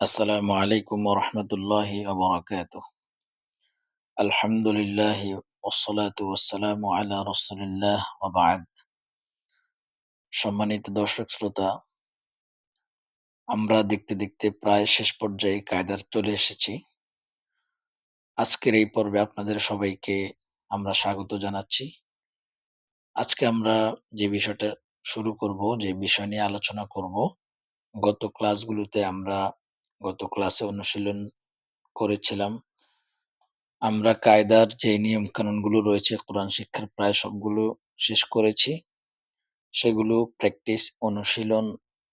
আসসালামু আলাইকুম রহমতুল্লাহ আবরাকাত আলহামদুলিল্লাহ ওসলাত ওসালাম সম্মানিত দর্শক শ্রোতা, আমরা দেখতে দেখতে প্রায় শেষ পর্যায়ে কায়দার চলে এসেছি। আজকের এই পর্বে আপনাদের সবাইকে আমরা স্বাগত জানাচ্ছি। আজকে আমরা যে বিষয়টা শুরু করব, যে বিষয় নিয়ে আলোচনা করব, গত ক্লাসগুলোতে আমরা গত ক্লাসে অনুশীলন করেছিলাম। আমরা কায়দার যে নিয়ম কানুনগুলো রয়েছে, কোরআন শিক্ষার প্রায় সবগুলো শেষ করেছি। সেগুলো প্র্যাকটিস, অনুশীলন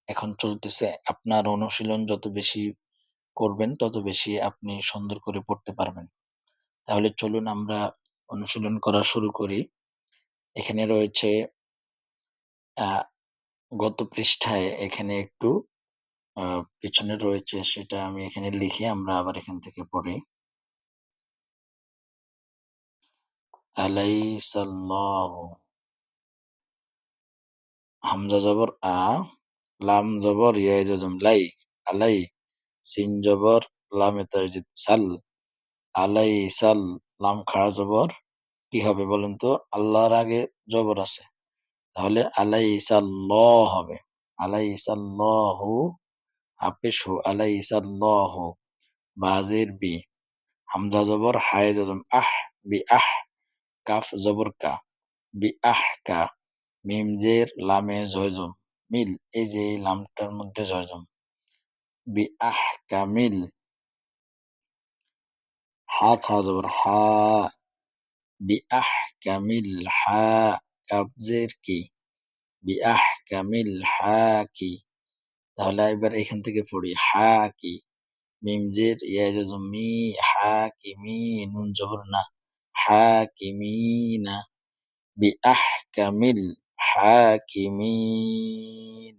এখন চলতেছে। আপনার অনুশীলন যত বেশি করবেন, তত বেশি আপনি সুন্দর করে পড়তে পারবেন। তাহলে চলুন আমরা অনুশীলন করা শুরু করি। এখানে রয়েছে গত পৃষ্ঠায় এখানে একটু আহ, পিছনে রয়েছে সেটা আমি এখানে লিখে আমরা আবার এখান থেকে পড়ি। আলাইসাল্লাহু। হামজা জবর আ লাম জবর ইয়াই জজম লাই আলাই সিন জবর লামে তাজিদ সাল আলাই সাল লাম খাড়া জবর কি হবে বলেন তো? আল্লাহর আগে জবর আছে। তাহলে আলাই সাল্লাহ হবে। আলাই সাল্লাহু হাফেশ হু আলাই সাল্লাহু বাজের বি, হামজা জবর, হায় জজম আহ, বি, আহ, কাফ জবর, কা, বি, আহ, কা, মিম, জের, লামে জয়জম মিল, এই যে এই লামটার মধ্যে জয়জম বি, আহ কামিল হা খাওয়া জবর, হা, বি, আহ কামিল হা কাবজের কি, বি, আহ কামিল হা, কি তাহলে এবার এখান থেকে পড়ি, হা, কি মিমজের ইয়াজম মি, হা, কি, মি, নুন জবর না, হা, কি, মি, না, বি, আহ কামিল হা, কি, মি,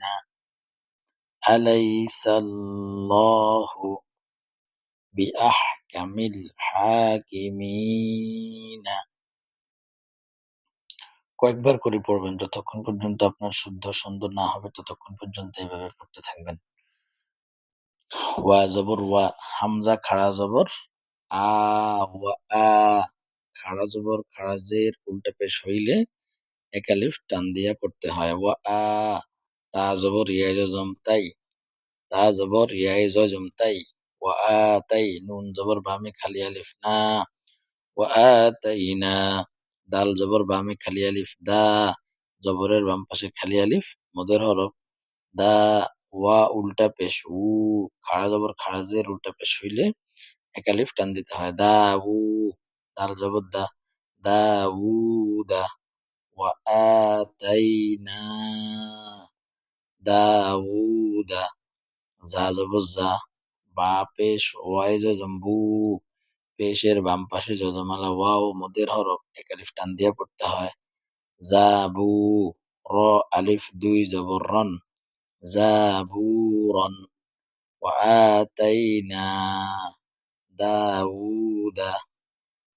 না, আলাইসাল্লাহু মি, না কয়েকবার করে পড়বেন। যতক্ষণ পর্যন্ত আপনার শুদ্ধ সুন্দর না হবে, ততক্ষণ পর্যন্ত এইভাবে পড়তে থাকবেন। ওয়া জবর, ওয়া হামজা, খাড়া জবর, আ, ওয়া, আ, খাড়া জবর, খাড়া জের, উল্টা পেশ হইলে একালিফ টান দিয়া পড়তে হয়। ওয়া, আ, তা জবর ইয়াই জম, তাই। তা জবর ইয়াই জম, তাই। ওয়া, আ, তাই। নুন জবর, বামে খালি আলিফ, না। ওয়া, আ, তাই, না। দাল জবর বামে খালি আলিফ, দা জবরের বাম পাশে খালি আলিফ, মদের হরফ, দা ওয়া উল্টা পেশ, উ, খাড়া জবর খাড়াজের উল্টা পেশ হইলে একালিফ টান দিতে হয়। দা উ দাল জবর দা দা উ, দা ওয়া আতাইনা দাউদা যা জবর যা বা পেশ, ওয়াই জম্বু পেশের বাম পাশে যজমালা ওয়াও মদের হরফ একালিফ টান দিয়ে পড়তে হয় জাবু র আলিফ দুই জবর রন জাবুরন وآتينا داود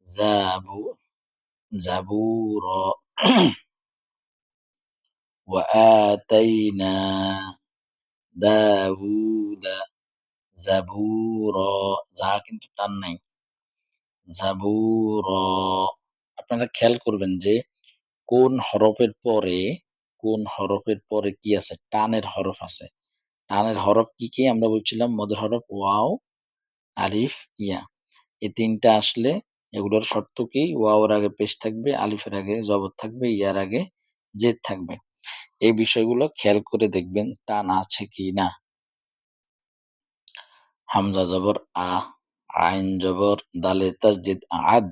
زابو زبورا وآتينا দাউদ জাবুর যা কিন্তু টান নাই জাবুর আপনারা খেয়াল করবেন যে, কোন হরফের পরে, কোন হরফের পরে কি আছে? টানের হরফ আছে। টানের হরফ কি কি? আমরা বলছিলাম মদের হরফ ওয়াও, আলিফ, ইয়া। এই তিনটা আসলে এগুলোর শর্ত কি? ওয়াওর আগে পেশ থাকবে, আলিফের আগে জবর থাকবে, ইয়ার আগে জেদ থাকবে। এই বিষয়গুলো খেয়াল করে দেখবেন টান আছে কি না। হামজা জবর আ। আইন জবর দালে তাসজিদ আদ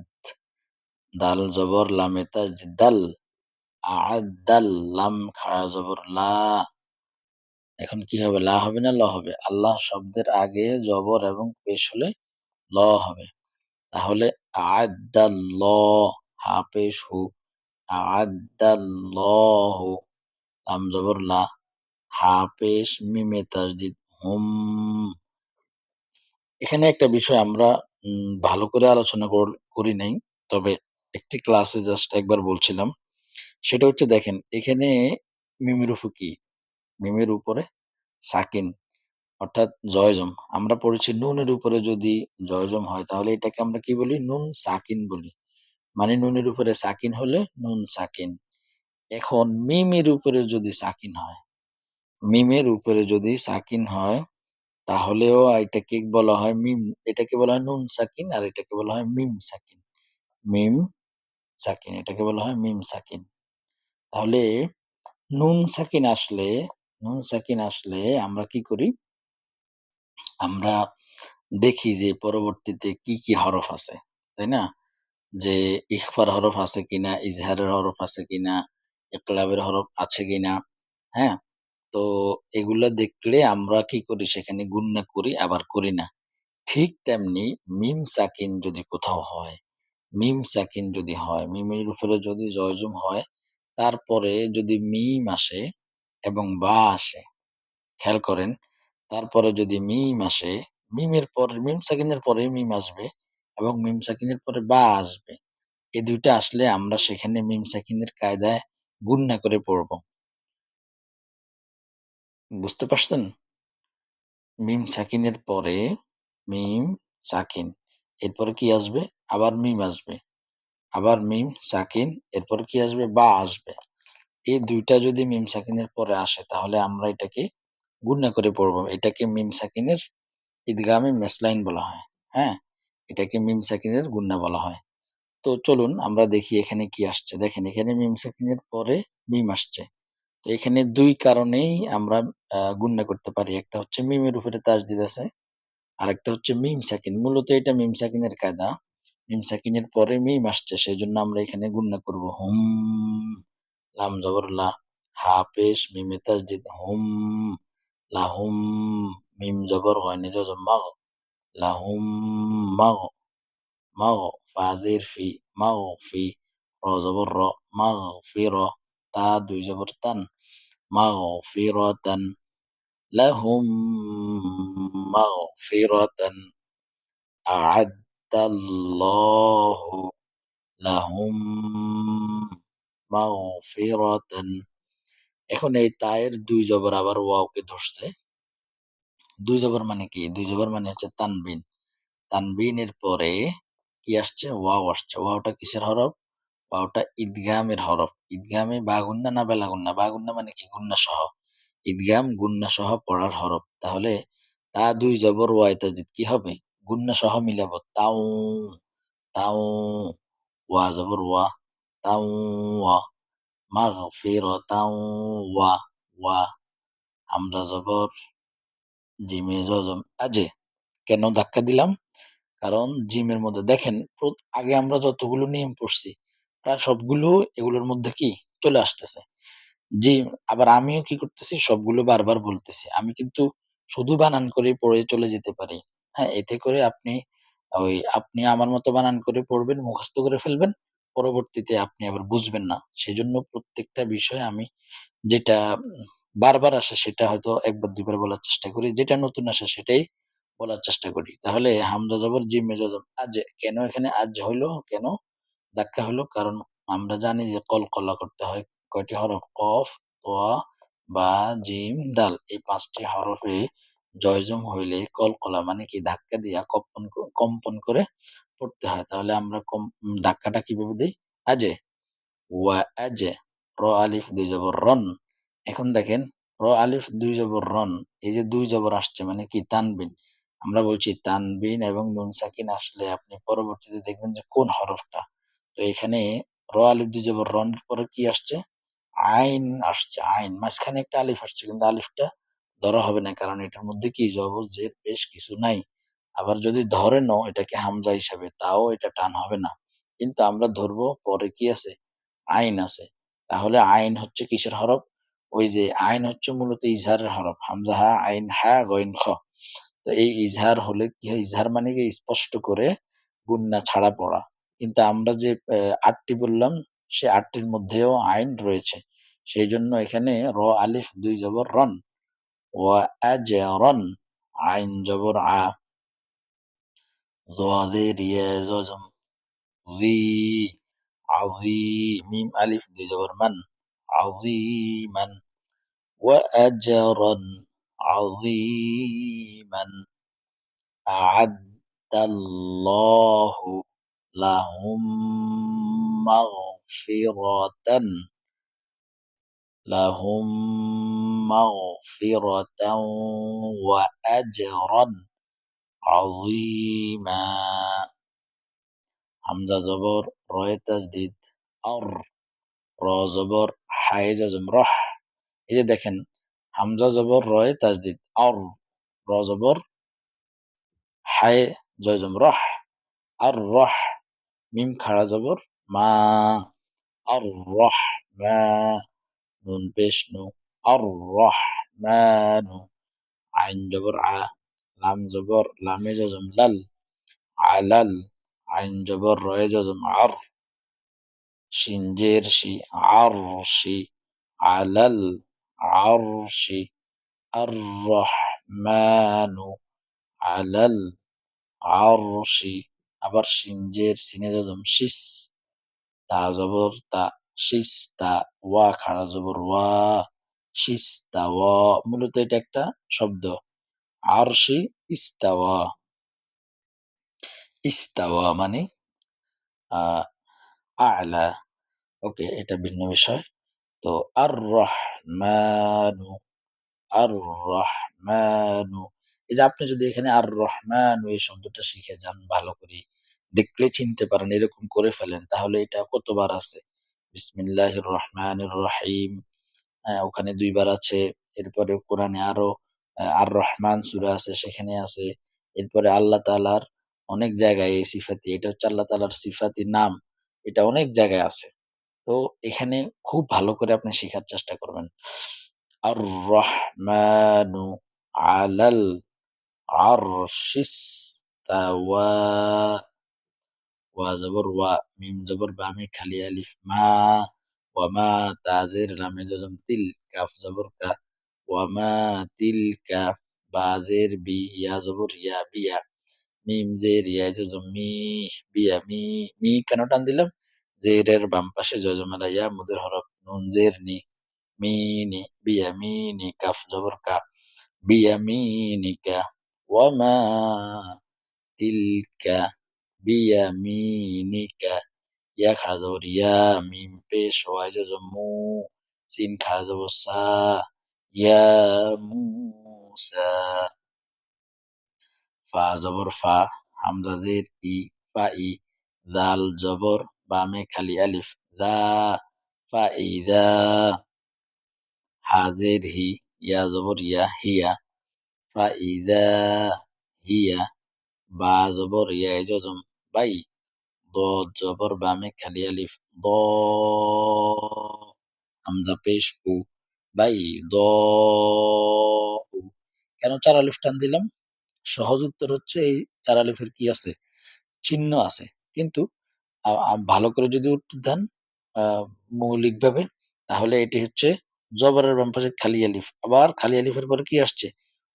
দাল জবর লামে তাসজিদ দাল আদ আদাল লাম খাড়া জবর লা। এখন কি হবে? লা হবে না ল হবে? আল্লাহ শব্দের আগে জবর এবং পেশ হলে ল হবে। তাহলে আদাল হা পেশ হু। আদাল লাম জবর লা। হা পেশ, মিমে তাসজিদ হুম। এখানে একটা বিষয় আমরা ভালো করে আলোচনা কর- করি নাই। তবে একটি ক্লাসে জাস্ট একবার বলছিলাম। সেটা হচ্ছে দেখেন, এখানে মিমের উপর কি? মিমের উপরে সাকিন, অর্থাৎ জয়জম। আমরা পড়েছি নুনের উপরে যদি জয়জম হয়, তাহলে এটাকে আমরা কি বলি? নুন সাকিন বলি। মানে নুনের উপরে সাকিন হলে নুন সাকিন। এখন মিমের উপরে যদি সাকিন হয়, মিমের উপরে যদি সাকিন হয় তাহলেও এটাকে বলা হয় মিম, এটাকে বলা হয় নুন সাকিন আর এটাকে বলা হয় মিম সাকিন। মিম সাকিন, এটাকে বলা হয় মিম সাকিন। তাহলে নুন সাকিন আসলে, নুন সাকিন আসলে আমরা কি করি? আমরা দেখি যে পরবর্তীতে কি কি হরফ আছে, তাই না? যে ইখফার হরফ আছে কিনা, ইজহারের হরফ আছে কিনা ইকলাবের হরফ আছে কিনা হ্যাঁ? তো এগুলা দেখলে আমরা কি করি? সেখানে গুন্না করি, আবার করি না। ঠিক তেমনি মিম সাকিন যদি কোথাও হয়, মিম সাকিন যদি হয়, মিমের উপরে যদি জয়জুম হয়, তারপরে যদি মিম আসে এবং বা আসে, খেয়াল করেন, তারপরে যদি মিম আসে, মিমের পর, মিম সাকিনের পরে মিম আসবে এবং মিম সাকিনের পরে বা আসবে। এই দুইটা আসলে আমরা সেখানে মিম সাকিনের কায়দায় গুন্না করে পড়ব। বুঝতে পারছেন? মিম সাকিনের পরে, মিম সাকিন, এরপরে কি আসবে? আবার মিম আসবে। আবার মিম সাকিন, এরপর কি আসবে? বা আসবে। এই দুইটা যদি মিম সাকিনের পরে আসে, তাহলে আমরা এটাকে গুণনা করে পড়ব। এটাকে মিম সাকিনের ঈদগামে মেসলাইন বলা হয়। হ্যাঁ? এটাকে মিম সাকিনের গুন্না বলা হয়। তো চলুন আমরা দেখি এখানে কি আসছে। দেখেন, এখানে মিম সাকিনের পরে মিম আসছে। এখানে দুই কারণেই আমরা গুন্না করতে পারি। একটা হচ্ছে মিমের উপরে তাজদিদ আছে আর একটা হচ্ছে মিম সাকিন। মূলত এটা মিম সাকিনের কায়দা। মিম সাকিনের পরে মিম আসছে সেই জন্য আমরা এখানে গুন্না করব হুম, লাম জবর লা, হা পেশ, মিমে তাজদিদ, হুম, লাহুম, মিম জবর গয়নে জজম, মাগ, লাহুম, মাগ মাগ, ফাজির ফি, মাগ ফি, র জবর র, মাগ ফি র, তা দুই জবর তান। মাগ ফি র তান লাহুম মাগ ফি র তান أعد الله لهم মাগফিরাতান এখন এই তায়ের দুই জবর আবার ওয়াওকে ধরছে দুই জবর মানে কি দুই জবর মানে হচ্ছে তানবিন তানবিনের পরে কি আসছে ওয়াও আসছে ওয়াওটা কিসের হরফ ওয়াওটা ঈদগামের হরফ। ঈদগামে বা গুন্না না বেলা গুন্না। বা গুন্না মানে কি? গুন্না সহ। ঈদগাম, গুন্না সহ পড়ার হরফ। তাহলে তা দুই জবর ওয়াই তাজিদ কি হবে? গুন্না সহ মিলাব। তাও তাও, ওয়া জবর ওয়া। তাও, ওয়া। মাগফিরাতাও ওয়া ওয়া। হামজা জবর, জিমে জজম আজে, কেন ধাক্কা দিলাম? কারণ জিমের মধ্যে দেখেন আগে আমরা যতগুলো নিয়ম পড়ছি প্রায় সবগুলো এগুলোর মধ্যে কি চলে আসতেছে। জি, আবার আমিও কি করতেছি, সবগুলো বারবার বলতেছি। আমি কিন্তু শুধু বানান করে পড়ে চলে যেতে পারি। হ্যাঁ এতে করে আপনি ওই আপনি আমার মতো বানান করে পড়বেন, মুখস্থ করে ফেলবেন, পরবর্তীতে আপনি আবার বুঝবেন না। সেজন্য প্রত্যেকটা বিষয় আমি যেটা বারবার আসে সেটা হয়তো একবার, দুইবার বলার চেষ্টা করি। যেটা নতুন আসে সেটাই বলার চেষ্টা করি। তাহলে হামজা জবর জি মেজাজম আজ কেন এখানে আজ হইল কেন ধাক্কা হলো কারণ আমরা জানি যে কলকলা করতে হয়। কয়টি হরফ? কফ তোয়া বা, জিম, দাল। এই পাঁচটি হরফে জয়জম হইলে কলকলা মানে কি? ধাক্কা দিয়া কম্পন কম্পন করে পড়তে হয়। তাহলে আমরা ধাক্কাটা কীভাবে দিই? আজে। ওয়া আজে। র আলিফ, দুই জবর রন। এখন দেখেন, র আলিফ, দুই জবর রন। এই যে দুই জবর আসছে মানে কি? তানবিন। আমরা বলছি তানবিন এবং নুন সাকিন আসলে আপনি পরবর্তীতে দেখবেন যে কোন হরফটা তো এখানে র আলিফ দুই জবর রন পরে কি আসছে? আইন আসছে, আইন। মাঝখানে একটা আলিফ আসছে, কিন্তু আলিফটা ধরা হবে না, কারণ এটার মধ্যে কি জবর জের বেশ কিছু নাই। আবার যদি ধরে নাও, এটাকে হামজা হিসাবে, তাও এটা টান হবে না। কিন্তু আমরা ধরবো, পরে কি আছে? আইন আছে। তাহলে আইন হচ্ছে কিসের হরফ? ওই যে আইন হচ্ছে মূলত ইজহারের হরফ। হামজা হা, আইন হা, গইন খ। তো এই ইজহার হলে কি হয়? ইজহার মানে কি? স্পষ্ট করে গুন্না ছাড়া পড়া। কিন্তু আমরা যে আটটি বললাম সে আটটির মধ্যেও আইন রয়েছে সেই জন্য এখানে র আলিফ দুই জবর রন ওয়া রন আইন জবর আ ضادير يا زوجم ذي عظيم ميم ألف দুই জবর মান عظيما وأجرا عظيما أعد الله لهم مغفرة لهم مغفرة وأجرا عظيما হামজা জবর রয়ে তাজদিদ আর র জবর হায় জজম রহ এই যে দেখেন হামজা জবর রয়ে তাজদিদ আর র জবর হায় জজম রহ আর রহ মিম খাড়া জবর মা আর রহ মা নুন পেশ নু আর রহ নু আইন জবর আ লাম জবর লামে জজম লাল আলাল আইন জবর রয়ে জজম আর শিনজের শি আর শি আলাল আর শি আর আর আবার শিনজের সিনে জজম শিস, তা জবর, তা শিস, তা ওয়া, খাড়া জবর ওয়া, শিস, তা ওয়া, মূলত এটা একটা শব্দ। আরশি ইস্তাওয়া। ইস্তাওয়া মানে আলা। ওকে, এটা ভিন্ন বিষয়। তো আর রহমানু আর রহমানু এই যে আপনি যদি এখানে আর রহমানু এই শব্দটা শিখে যান, ভালো করে দেখলে চিনতে পারেন, এরকম করে ফেলেন। তাহলে এটা কতবার আছে? বিসমিল্লাহ রহমান রহিম হ্যাঁ ওখানে দুইবার আছে। এরপরে কোরআনে আরও আর রহমান সুরা আছে, সেখানে আছে। এরপরে আল্লাহ তালার অনেক জায়গায় এই সিফাতি, এটা হচ্ছে আল্লাহ তালার সিফাতি নাম। এটা অনেক জায়গায় আছে। তো এখানে খুব ভালো করে আপনি শেখার চেষ্টা করবেন। আর রহমানু আলাল তাওয়া ওয়া জবর ওয়া মিম জবর বা আমি খালি আলিফ মা ওয়া মা তাজের লামে জজম তিল কাফ জবর কা ওয়া মা তিলকা বাজের বি ইয়া জবর ইয়া বিয়া মিম জের ইয়া জজম মি বিয়া মি মি কেন টান দিলাম জেরের বাম পাশে জজমালা ইয়া মুদের হরফ নুন জের নি মিনি বিয়া মিনি কাফ জবর কা বিয়া মিনিকা ওয়া মা তিলকা জবর ইয়া মিম পেশ ওয়াই জজম মু সিন খাড়া জবর সা ইয়া মুসা ফা জবর ফা হামজা জের ই ফা ই দাল জবর বামে খালি আলিফ দা ফা ই দা হাজের হি ইয়া জবর ইয়া হিয়া ফা ই দা হিয়া বা জবর ইয়া জজম বাই দ জবর বামে খালি আলিফ দ হামজা পেশ উ বাই দ কেন চার আলিফ টান দিলাম সহজ উত্তর হচ্ছে এই চার আলিফের কি আছে? চিহ্ন আছে। কিন্তু ভালো করে যদি উত্তর দেন মৌলিকভাবে তাহলে এটি হচ্ছে জবরের বাম পাশে খালি আলিফ। আবার খালি আলিফের পরে কি আসছে?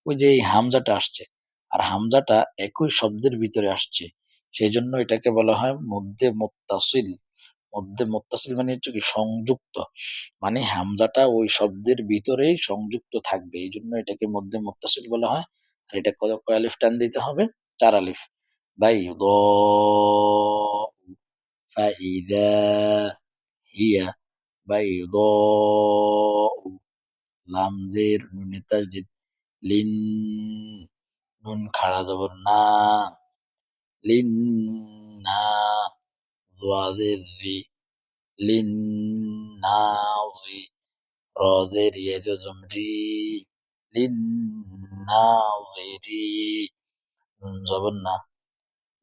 ওই যে এই হামজাটা আসছে। আর হামজাটা একই শব্দের ভিতরে আসছে। সেই জন্য এটাকে বলা হয় মধ্যে মোত্তাসিল মধ্যে মোত্তাসিল মানে হচ্ছে কি সংযুক্ত মানে হামজাটা ওই শব্দের ভিতরেই সংযুক্ত থাকবে এই জন্য এটাকে মধ্যে মোত্তাসিল বলা হয় আর এটা কত কয় আলিফ টান দিতে হবে চার আলিফ বাই দ فإذا هي بيضاء লাম জের নুনে তাজদিদ লিন নুন খাড়া জবর না للناظر للناظر راظر يجوز مري للناظر زبرنا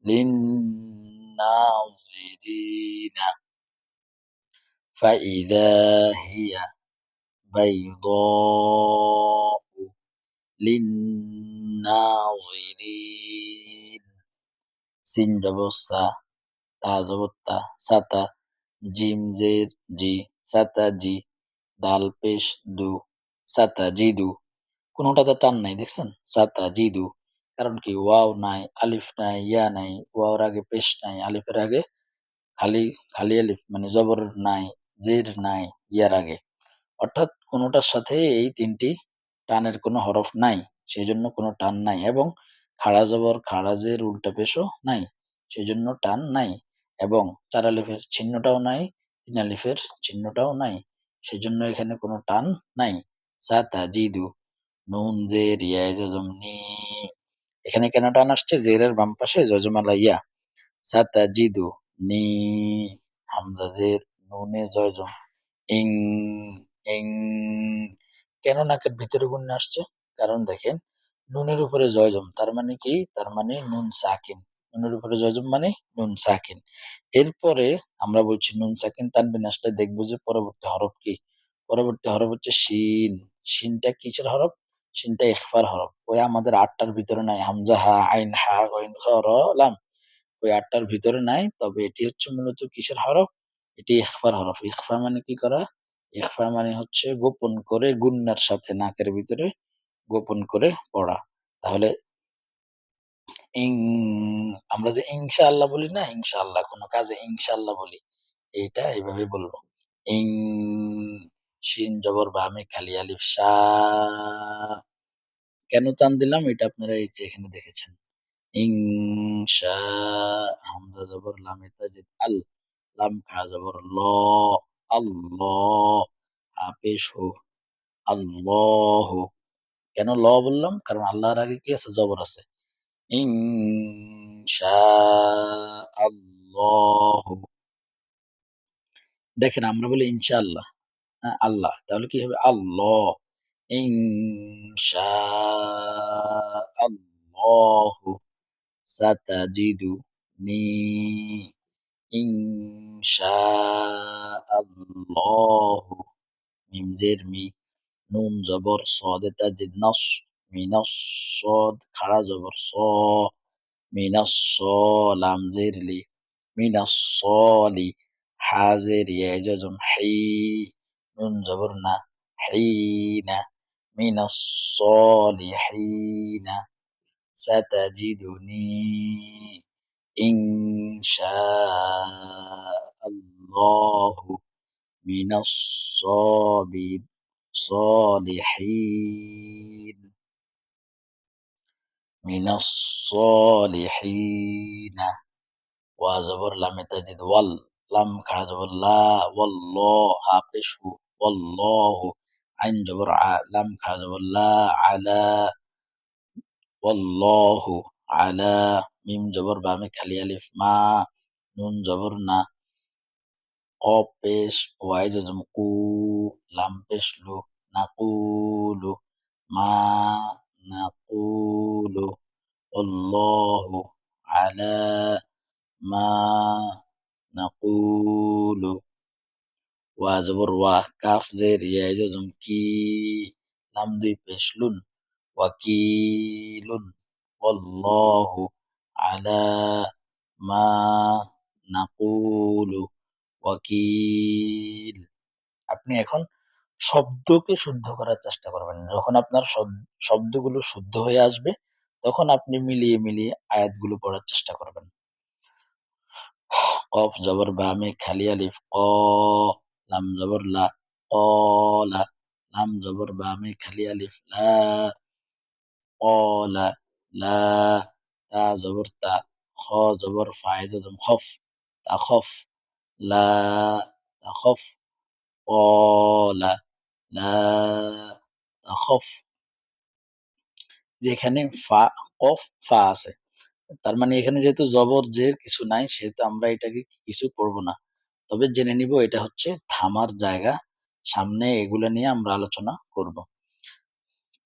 للناظرين فإذا هي بيضاء للناظرين সিন জবসা তা জবত্তা সাতা জিম জের জি সাতা জি দাল পেশ দু সাতা জিদু কোনোটাতে টান নাই, দেখছেন? সাতা জিদু কারণ কি, ওয়াও নাই, আলিফ নাই, ইয়া নাই, ওয়াওর আগে পেশ নাই, আলিফের আগে খালি খালি আলিফ মানে জবর নাই জের নাই, ইয়ার আগে। অর্থাৎ কোনোটার সাথে এই তিনটি টানের কোনো হরফ নাই, সেই জন্য কোনো টান নাই। এবং খাড়া জবর খাড়াজের উল্টা পেশও নাই, সেজন্য টান নাই এবং চার চিহ্নটাও নাই তিন আলিফের চিহ্নটাও নাই, সেজন্য এখানে কোনো টান নাই। সাতা জিদু, নুন জে রিয়ায় জজম, নি। এখানে কেন টান আসছে? জেরের বাম পাশে জজমালা ইয়া। সাতা জিদু, নি। হামজা, জের, নুনে, জয়জম, ইং ইং। কেন নাকের ভিতরে গুণ আসছে? কারণ দেখেন নুনের উপরে জয়জম, তার মানে কি? তার মানে নুন সাকিন। নুনের উপরে জয়জম মানে নুন সাকিন। এরপরে আমরা বলছি নুন সাকিন তানবিন, আসলে দেখব যে পরবর্তী হরফ কি? পরবর্তী হরফ হচ্ছে শিন। শিনটা কিসের হরফ? শিনটা ইখফার হরফ। ওই আমাদের আটটার ভিতরে নাই, হামজা হা, আইন হা, গইন খ, র, লাম। ওই আটটার ভিতরে নাই, তবে এটি হচ্ছে মূলত কিসের হরফ? এটি ইখফার হরফ। ইখফা মানে কি করা? ইখফা মানে হচ্ছে গোপন করে গুন্নার সাথে নাকের ভিতরে গোপন করে পড়া। তাহলে ইং, আমরা যে ইনশাআল্লাহ বলি না, ইনশাআল্লাহ, কোনো কাজে ইনশাআল্লাহ বলি এইটা এইভাবে বলব। ইং, শিন জবর বামে খালি আলিফ সা। কেন টান দিলাম? এটা আপনারা এই যে এখানে দেখেছেন। ইং শা হামজা জবর, লামে তাজিদ, আল, লাম খা জবর, ল আল্লাহ হু, আল্লাহ কেন ল বললাম? কারণ আল্লাহর আগে কি আছে? জবর আছে। দেখেন, আমরা বলি ইনশাআল্লাহ। হ্যাঁ আল্লাহ। তাহলে কি হবে? আল্লাহ। ইনশা আল্লাহ সাতাজিদুনি। ইনশা আল্লাহ মিম জের মি। নুন জবর সদে তাজিদ নস মিনাস সদ খাড়া জবর স মিনাস লাম জেরলি মিনাস সলি হাজের ইয়াজম হাই নুন জবর না حين من الصالحين ستجدني إن شاء الله من الصابر الصالحين. من الصالحين. وزبر لم تجد وال لم كان لا والله أبشه والله عن جبر لم كان لا على والله على ميم جبر بامي خلي ألف ما نون جبرنا قابش وايد زمقو. لمبش له نقول ما نقول. الله على ما نقول. وزبر وكاف زير يجزم كي لم دي بشلون وكيل والله على ما نقول. وكيل. আপনি এখন শব্দকে শুদ্ধ করার চেষ্টা করবেন। যখন আপনার শব্দগুলো শুদ্ধ হয়ে আসবে, তখন আপনি মিলিয়ে মিলিয়ে আয়াতগুলো পড়ার চেষ্টা করবেন। কফ জবর বা আমি খালি আলিফ, ক, লাম জবর লা, ক, লা, লাম জবর বা আমি খালি আলিফ, লা, ক, লা লা, তা জবর তা, খ জবর ফায়জ খফ, তা খফ, লা, তা খফ কলা খফ যেখানে ফা, কফ, ফা আছে। তার মানে এখানে যেহেতু জবর, জের কিছু নাই, সেহেতু আমরা এটাকে কিছু করব না। তবে জেনে নিব এটা হচ্ছে থামার জায়গা। সামনে এগুলো নিয়ে আমরা আলোচনা করব।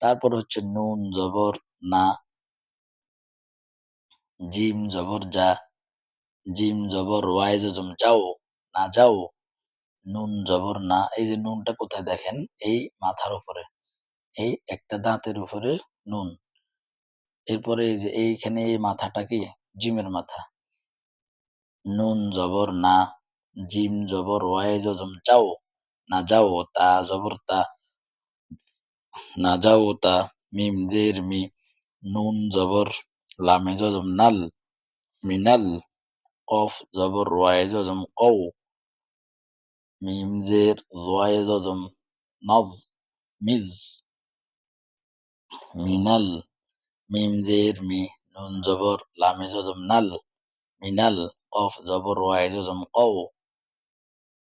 তারপর হচ্ছে নুন, জবর, না। জিম, জবর, যা। জিম, জবর ওয়াই যাও, না যাও। নুন, জবর, না, এই যে নুনটা কোথায় দেখেন? এই মাথার উপরে, এই একটা দাঁতের উপরে নুন। এরপরে এই যে এইখানে এই মাথাটা কি? জিমের মাথা। নুন, জবর, না, জিম, জবর, ওয়াই, জজম, যাও, না, যাও, তা, জবর, তা, না, যাও, তা, মিম, জের, মি, নুন, জবর, লামে, জজম, নাল, মিনাল, কফ, জবর রয় জজম কৌ মিম জের রয় জজম নজ, মিজ, মিনাল মিম জের মি, নুন জবর, লামে জজম নাল, মিনাল, কফ জবর ওয়াই জজম কও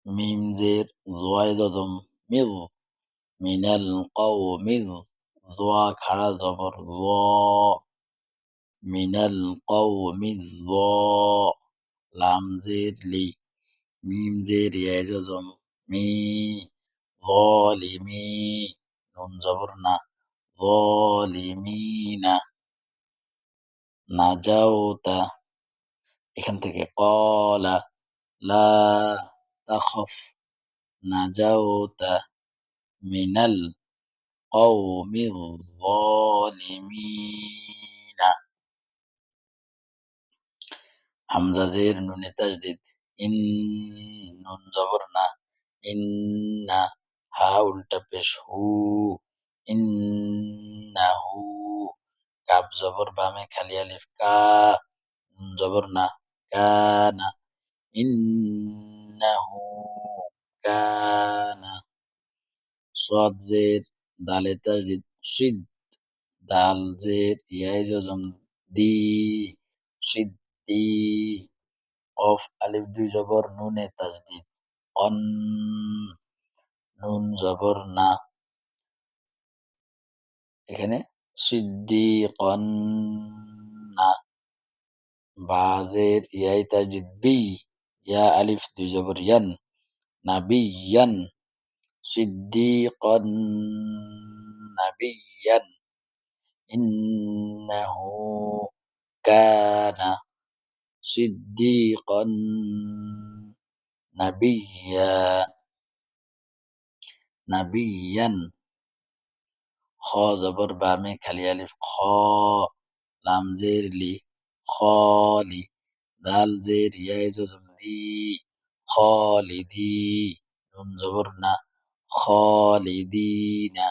মিম জের জোয়াই জজম মিল মিনাল কও মিল জোয়া খাড়া জবর, জ, মিনাল কও মিল জ লাম জের লি। মিম জের ইয়া জজম মি ظالمي নুন জবর না ظالمين নাজাউতা এখান থেকে কলা লা তাখফ নাজাউতা মিনাল কওমি الظالمين হামজা জের নুনে তাজদিদ ইন জবর না ইন্না হা উল্টা পেশ হু ইন্না হু কাপ জবর বামে খালি আলিফ কা জবর না কানা ইন্না হু কানা না জের দালে তাজিদ সিদ দাল জের ইয়াই জজম দি সিদ্ধি অফ আলিফ দুই জবর নুনে তাজদিদ অন নুন জবর না এখানে সিদ্দিকন না। বাজের ইয়াই তাজদিদ বি। ইয়া আলিফ দুই জবর ইয়ান। নাবিয়ান। সিদ্দিকন নাবিয়ান। ইন্নাহু কানা। সিদ্দিকন নাবিয়া নাবিয়ান খ জবর বামে খালি আলিফ খ লাম জের লি খলি দাল জের ইয়াই জজম দি খলিদি নুন জবর না খলিদিনা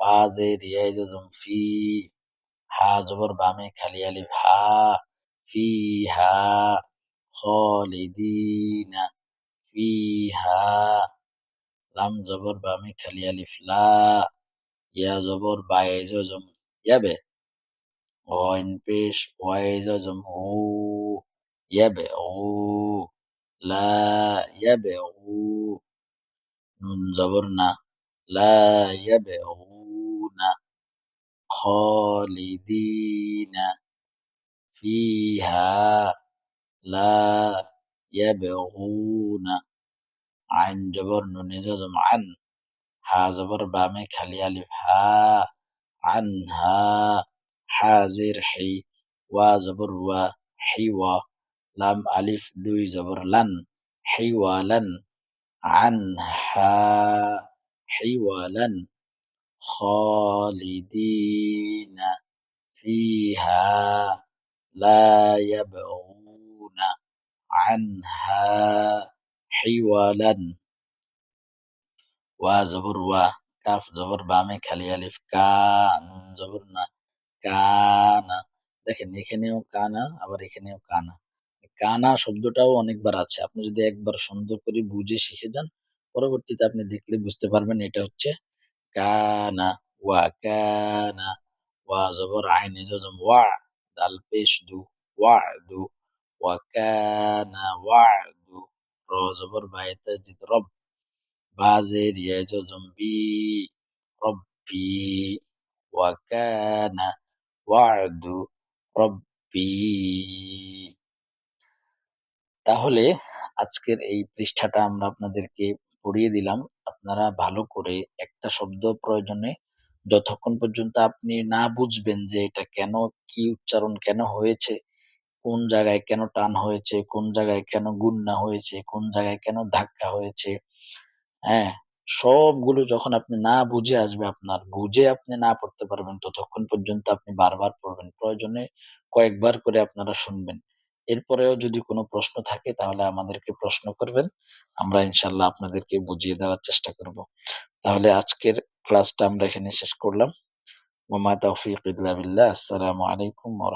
ফা জের ইয়াই জজম ফি হা জবর বামে খালি আলিফ হা فيها خالدين فيها. لم زبر با ميكل يلف لا يا زبر با يزوزم يبه وين بيش ويزوزم هو يبه هو لا. يبه هو نون زبرنا لا. يبعون خالدين فيها لا يبغون. عن جبر نون عن ها زبر بامي هل يالف ها عنها حازر حي وزبر وحيوى لام ألف دوي زبر لن حيوى لن. عنها لن خالدين فيها. لا يبغون عنها حولا ওয়া জবর ওয়া কাফ জবর বামে খালি আলিফ কা নুন জবর না কানা দেখেন এখানেও কানা আবার এখানেও কানা কানা শব্দটাও অনেকবার আছে আপনি যদি একবার সুন্দর করে বুঝে শিখে যান পরবর্তীতে আপনি দেখলে বুঝতে পারবেন এটা হচ্ছে কানা ওয়া কানা ওয়া জবর আইনে জজম ওয়া দাল পেশ দু ওয়া দু ওয়া কানা ওয়া দু র জবর বায়ে তাজদিদ রব বাজের ইয়াজম বি রব্বি ওয়াকানা ওয়াদু রব্বি তাহলে আজকের এই পৃষ্ঠাটা আমরা আপনাদেরকে পড়িয়ে দিলাম। আপনারা ভালো করে একটা শব্দ প্রয়োজনে যতক্ষণ পর্যন্ত আপনি না বুঝবেন যে এটা কেন, কি উচ্চারণ কেন হয়েছে, কোন জায়গায় কেন টান হয়েছে, কোন জায়গায় কেন গুন্না হয়েছে, কোন জায়গায় কেন ধাক্কা হয়েছে হ্যাঁ? সবগুলো যখন আপনি না বুঝে আসবে আপনার, বুঝে আপনি না পড়তে পারবেন, ততক্ষণ পর্যন্ত আপনি বারবার পড়বেন। প্রয়োজনে কয়েকবার করে আপনারা শুনবেন। এরপরেও যদি কোনো প্রশ্ন থাকে তাহলে আমাদেরকে প্রশ্ন করবেন। আমরা ইনশাল্লাহ আপনাদেরকে বুঝিয়ে দেওয়ার চেষ্টা করব। তাহলে আজকের ক্লাসটা আমরা এখানে শেষ করলাম। ওমা তৌফিক ইল্লা আসসালামু আলাইকুম ওয়া